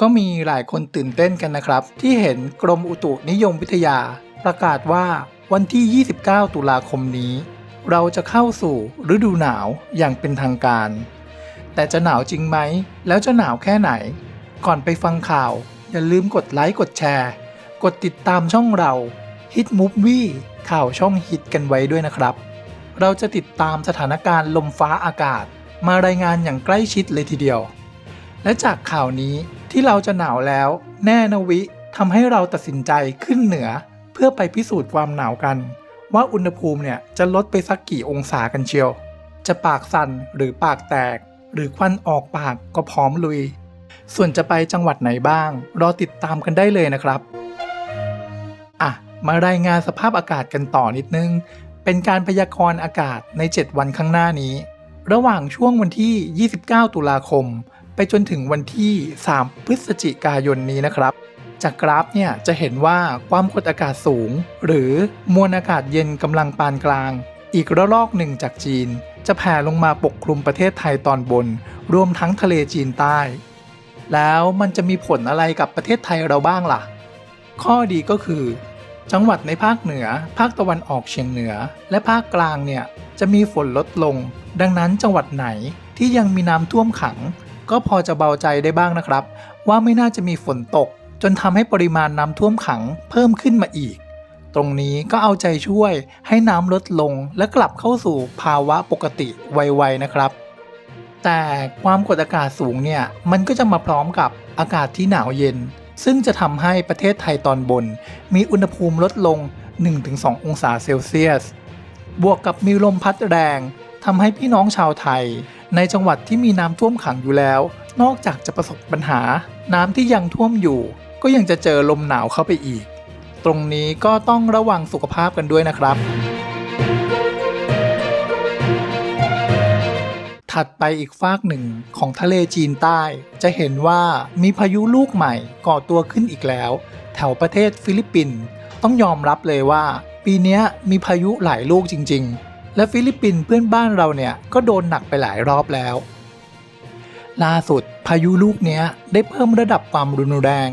ก็มีหลายคนตื่นเต้นกันนะครับ ที่เห็นกรมอุตุนิยมวิทยา ประกาศว่าวันที่ 29 ตุลาคมนี้ เราจะเข้าสู่ฤดูหนาวอย่างเป็นทางการ แต่จะหนาวจริงไหม แล้วจะหนาวแค่ไหน ก่อนไปฟังข่าว อย่าลืมกดไลค์กดแชร์ กดติดตามช่องเรา Hit Movie ข่าวช่องฮิตกันไว้ด้วยนะครับ เราจะติดตามสถานการณ์ลมฟ้าอากาศ มารายงานอย่างใกล้ชิดเลยทีเดียว และจากข่าวนี้ ที่เราจะหนาวแล้ว แน่นวิทำให้เราตัดสินใจขึ้นเหนือ เพื่อไปพิสูจน์ความหนาวกัน ว่าอุณหภูมิเนี่ยจะลดไปสักกี่องศากันเชียว จะปากสั่นหรือปากแตก หรือควันออกปากก็พร้อมลุย ส่วนจะไปจังหวัดไหนบ้าง รอติดตามกันได้เลยนะครับอะมารายงานสภาพอากาศกันต่อนิดนึง เป็นการพยากรณ์อากาศใน 7 วันข้างหน้านี้ ระหว่างช่วงวันที่ 29 ตุลาคม ไปจนถึงวันที่ 3 พฤศจิกายนนี้นะครับ จากกราฟเนี่ยจะเห็นว่าความกดอากาศสูง หรือมวลอากาศเย็นกำลังปานกลาง อีกระลอกหนึ่งจากจีน จะแผ่ลงมาปกคลุมประเทศไทยตอนบน รวมทั้งทะเลจีนใต้ แล้วมันจะมีผลอะไรกับประเทศไทยเราบ้างล่ะ ข้อดีก็คือ จังหวัดในภาคเหนือ ภาคตะวันออกเฉียงเหนือ และภาคกลางเนี่ยจะมีฝนลดลง ดังนั้นจังหวัดไหนที่ยังมีน้ำท่วมขัง ก็พอจะเบาใจได้บ้างนะครับ ว่าไม่น่าจะมีฝนตก จนทำให้ปริมาณน้ำท่วมขังเพิ่มขึ้นมาอีก ตรงนี้ก็เอาใจช่วยให้น้ำลดลงและกลับเข้าสู่ภาวะปกติไวๆนะครับ แต่ความกดอากาศสูงเนี่ยมันก็จะมาพร้อมกับอากาศที่หนาวเย็น ซึ่งจะทำให้ประเทศไทยตอนบน มีอุณหภูมิลดลง 1-2 องศาเซลเซียส บวกกับมีลมพัดแรงทำให้พี่น้องชาวไทย ในจังหวัดที่มีน้ำท่วมขังอยู่แล้ว นอกจากจะประสบปัญหา น้ำที่ยังท่วมอยู่ ก็ยังจะเจอลมหนาวเข้าไปอีก ตรงนี้ก็ต้องระวังสุขภาพกันด้วยนะครับ ถัดไปอีกฟากหนึ่งของทะเลจีนใต้ จะเห็นว่ามีพายุลูกใหม่ก่อตัวขึ้นอีกแล้ว แถวประเทศฟิลิปปินส์ต้องยอมรับเลยว่า ปีนี้มีพายุหลายลูกจริง ๆ และฟิลิปปินส์เพื่อนบ้านเราเนี่ยก็โดนหนักไปหลายรอบแล้ว ล่าสุดพายุลูกนี้ได้เพิ่มระดับความรุนแรง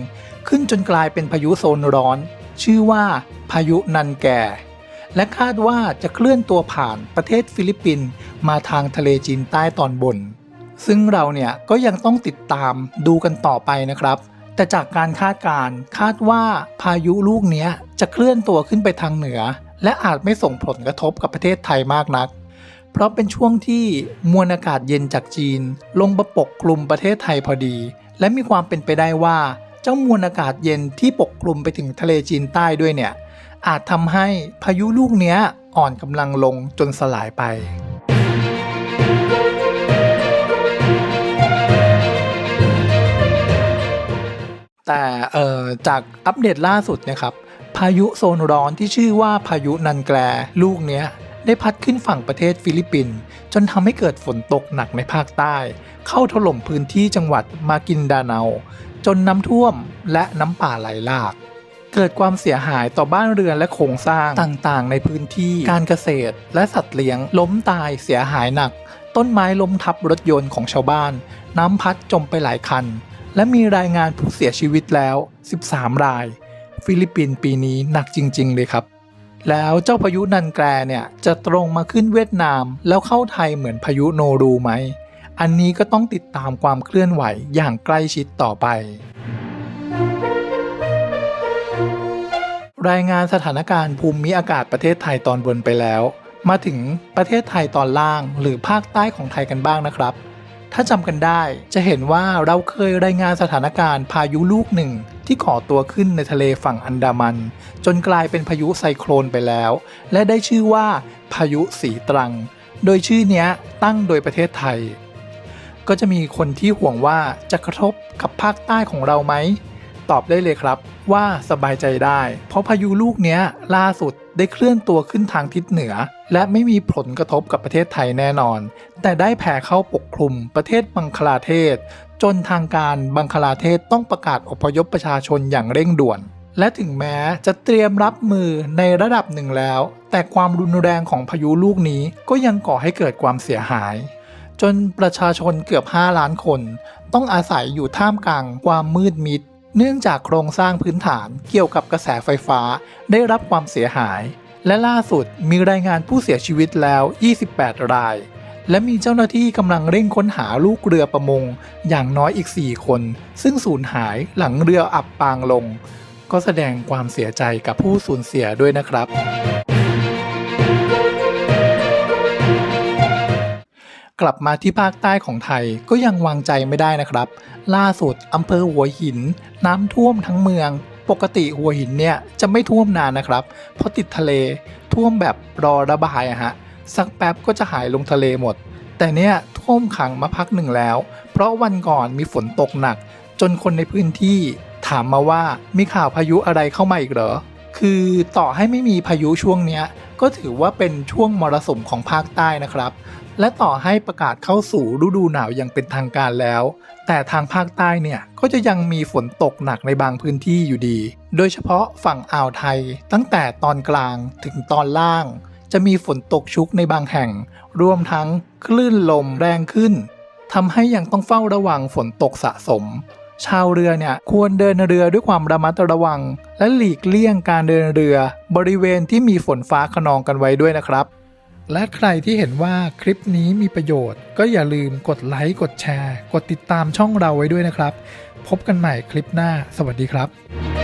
ขึ้นจนกลายเป็นพายุโซนร้อน ชื่อว่าพายุนันแก่ และคาดว่าจะเคลื่อนตัวผ่านประเทศฟิลิปปินส์มาทางทะเลจีนใต้ตอนบน ซึ่งเราเนี่ยก็ยังต้องติดตามดูกันต่อไปนะครับ แต่จากการคาดการคาดว่าพายุลูกนี้จะเคลื่อนตัวขึ้นไปทางเหนือ และอาจไม่ส่งผลกระทบกับประเทศไทยมากนัก เพราะเป็นช่วงที่มวลอากาศเย็นจากจีน ลงมาปกคลุมประเทศไทยพอดี และมีความเป็นไปได้ว่า เจ้ามวลอากาศเย็นที่ปกคลุมไปถึงทะเลจีนใต้ด้วยเนี่ย อาจทำให้พายุลูกเนี้ยอ่อนกำลังลงจนสลายไปแต่จากอัปเดตล่าสุดนะครับ พายุโซนร้อนที่ชื่อว่าพายุนันแกลลูกเนี้ยได้พัดขึ้นฝั่งประเทศฟิลิปปินส์จนทำให้เกิดฝนตกหนักในภาคใต้ เข้าถล่มพื้นที่จังหวัดมากินดาเนา จนน้ำท่วมและน้ำป่าไหลหลาก เกิดความเสียหายต่อบ้านเรือนและโครงสร้างต่างๆ ในพื้นที่การเกษตร และสัตว์เลี้ยงล้มตายเสียหายหนัก ต้นไม้ล้มทับรถยนต์ของชาวบ้าน น้ำพัดจมไปหลายคัน และมีรายงานผู้เสียชีวิตแล้ว 13 ราย ฟิลิปปินส์ปีนี้หนักจริง ๆ เลยครับ แล้วเจ้าพายุนันแกรเนี่ยจะตรงมาขึ้นเวียดนาม แล้วเข้าไทยเหมือนพายุโนรูไหม อันนี้ก็ต้องติดตามความเคลื่อนไหวอย่างใกล้ชิดต่อไป รายงานสถานการณ์ภูมิอากาศประเทศไทยตอนบนไปแล้ว มาถึงประเทศไทยตอนล่างหรือภาคใต้ของไทยกันบ้างนะครับถ้าจำกันได้จะเห็นว่าเราเคยรายงานสถานการณ์พายุลูกหนึ่ง ที่ก่อตัวขึ้นในทะเลฝั่งอันดามัน จนกลายเป็นพายุไซโคลนไปแล้ว และได้ชื่อว่าพายุสีตรัง โดยชื่อนี้ตั้งโดยประเทศไทย ก็จะมีคนที่ห่วงว่าจะกระทบกับภาคใต้ของเราไหม ตอบได้เลยครับ ว่าสบายใจได้ เพราะพายุลูกนี้ล่าสุดได้เคลื่อนตัวขึ้นทางทิศเหนือ และไม่มีผลกระทบกับประเทศไทยแน่นอน แต่ได้แผ่เข้าปกคลุมประเทศบังคลาเทศ จนทางการบังคลาเทศต้องประกาศอพยพประชาชนอย่างเร่งด่วน และถึงแม้จะเตรียมรับมือในระดับหนึ่งแล้ว แต่ความรุนแรงของพายุลูกนี้ก็ยังก่อให้เกิดความเสียหาย จนประชาชนเกือบ 5 ล้านคน ต้องอาศัยอยู่ท่ามกลางความมืดมิด เนื่องจากโครงสร้างพื้นฐานเกี่ยวกับกระแสไฟฟ้าได้รับความเสียหาย และล่าสุดมีรายงานผู้เสียชีวิตแล้ว 28 ราย และมีเจ้าหน้าที่กำลังเร่งค้นหาลูกเรือประมง อย่างน้อยอีก 4 คน ซึ่งสูญหายหลังเรืออับปางลง ก็แสดงความเสียใจกับผู้สูญเสียด้วยนะครับ กลับมาที่ภาคใต้ของไทยก็ยังวางใจไม่ได้นะครับ ล่าสุดอำเภอหัวหิน น้ำท่วมทั้งเมือง ปกติหัวหินเนี่ยจะไม่ท่วมนานนะครับ เพราะติดทะเลท่วมแบบรอระบายอะฮะสักแป๊บก็จะหายลงทะเลหมด แต่เนี่ยท่วมขังมาพักหนึ่งแล้ว เพราะวันก่อนมีฝนตกหนัก จนคนในพื้นที่ถามมาว่ามีข่าวพายุอะไรเข้ามาอีกเหรอ คือต่อให้ไม่มีพายุช่วงเนี้ย ก็ถือว่าเป็นช่วงมรสุมของภาคใต้นะครับ และต่อให้ประกาศเข้าสู่ฤดูหนาวอย่างเป็นทางการแล้ว แต่ทางภาคใต้เนี่ยก็จะยังมีฝนตกหนักในบางพื้นที่อยู่ดี โดยเฉพาะฝั่งอ่าวไทย ตั้งแต่ตอนกลางถึงตอนล่าง จะมีฝนตกชุกในบางแห่ง รวมทั้งคลื่นลมแรงขึ้นทำให้ยังต้องเฝ้าระวังฝนตกสะสม ชาวเรือเนี่ยควรเดินเรือด้วยความระมัดระวัง และหลีกเลี่ยงการเดินเรือบริเวณที่มีฝนฟ้าขนองกันไว้ด้วยนะครับ และใครที่เห็นว่าคลิปนี้มีประโยชน์ ก็อย่าลืมกดไลค์กดแชร์ กดติดตามช่องเราไว้ด้วยนะครับ พบกันใหม่คลิปหน้า สวัสดีครับ